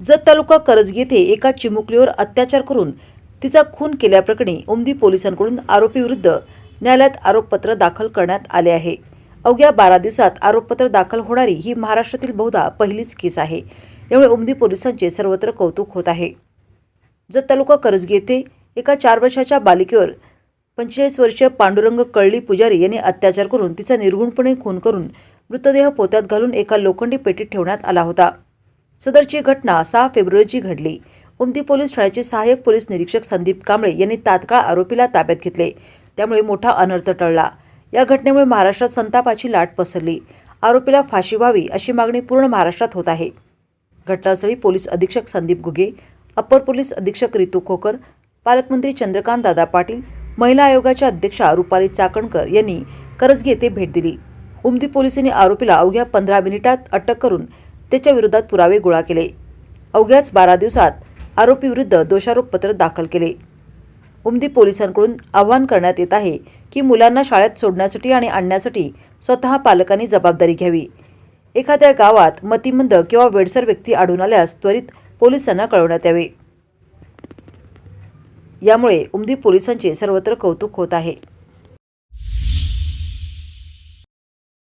जत तालुका कर्ज येथे एका चिमुकलीवर अत्याचार करून तिचा खून केल्याप्रकरणी उमदी पोलिसांकडून आरोपीविरुद्ध न्यायालयात आरोपपत्र दाखल करण्यात आले आहे. अवघ्या बारा दिवसात आरोपपत्र दाखल होणारी ही महाराष्ट्रातील बहुधा पहिलीच केस आहे. यामुळे उमदी पोलिसांचे सर्वत्र कौतुक होत आहे. जत तालुका करजगी येथे एका चार वर्षाच्या बालिकेवर पंचेचाळीस वर्षीय पांडुरंग कळली पुजारी यांनी अत्याचार करून तिचा निर्गुणपणे खून करून मृतदेह पोत्यात घालून एका लोखंडी पेटीत ठेवण्यात आला होता. सदरची घटना सहा फेब्रुवारीची घडली. उमदी पोलीस ठाण्याचे सहाय्यक पोलीस निरीक्षक संदीप कांबळे यांनी तात्काळ आरोपीला ताब्यात घेतले. त्यामुळे मोठा अनर्थ टळला. या घटनेमुळे महाराष्ट्रात संतापाची लाट पसरली. आरोपीला फाशी व्हावी अशी मागणी पूर्ण महाराष्ट्रात होत आहे. घटनास्थळी पोलीस अधीक्षक संदीप गुगे अप्पर पोलीस अधीक्षक रितू खोकर पालकमंत्री चंद्रकांत दादा पाटील महिला आयोगाच्या अध्यक्षा रुपाली चाकणकर यांनी करजगी येथे भेट दिली. उमदी पोलिसांनी आरोपीला अवघ्या पंधरा मिनिटात अटक करून त्याच्या विरोधात पुरावे गोळा केले. अवघ्याच बारा दिवसात आरोपीविरुद्ध दोषारोपपत्र दाखल केले. उमदी पोलिसांकडून आवाहन करण्यात येत आहे की मुलांना शाळेत सोडण्यासाठी आणि आणण्यासाठी स्वतः पालकांनी जबाबदारी घ्यावी. एखाद्या गावात मतिमंद किंवा वेडसर व्यक्ती आढळून आल्यास त्वरित पोलिसांना कळवण्यात यावे. यामुळे उमदी पोलिसांचे सर्वत्र कौतुक होत आहे.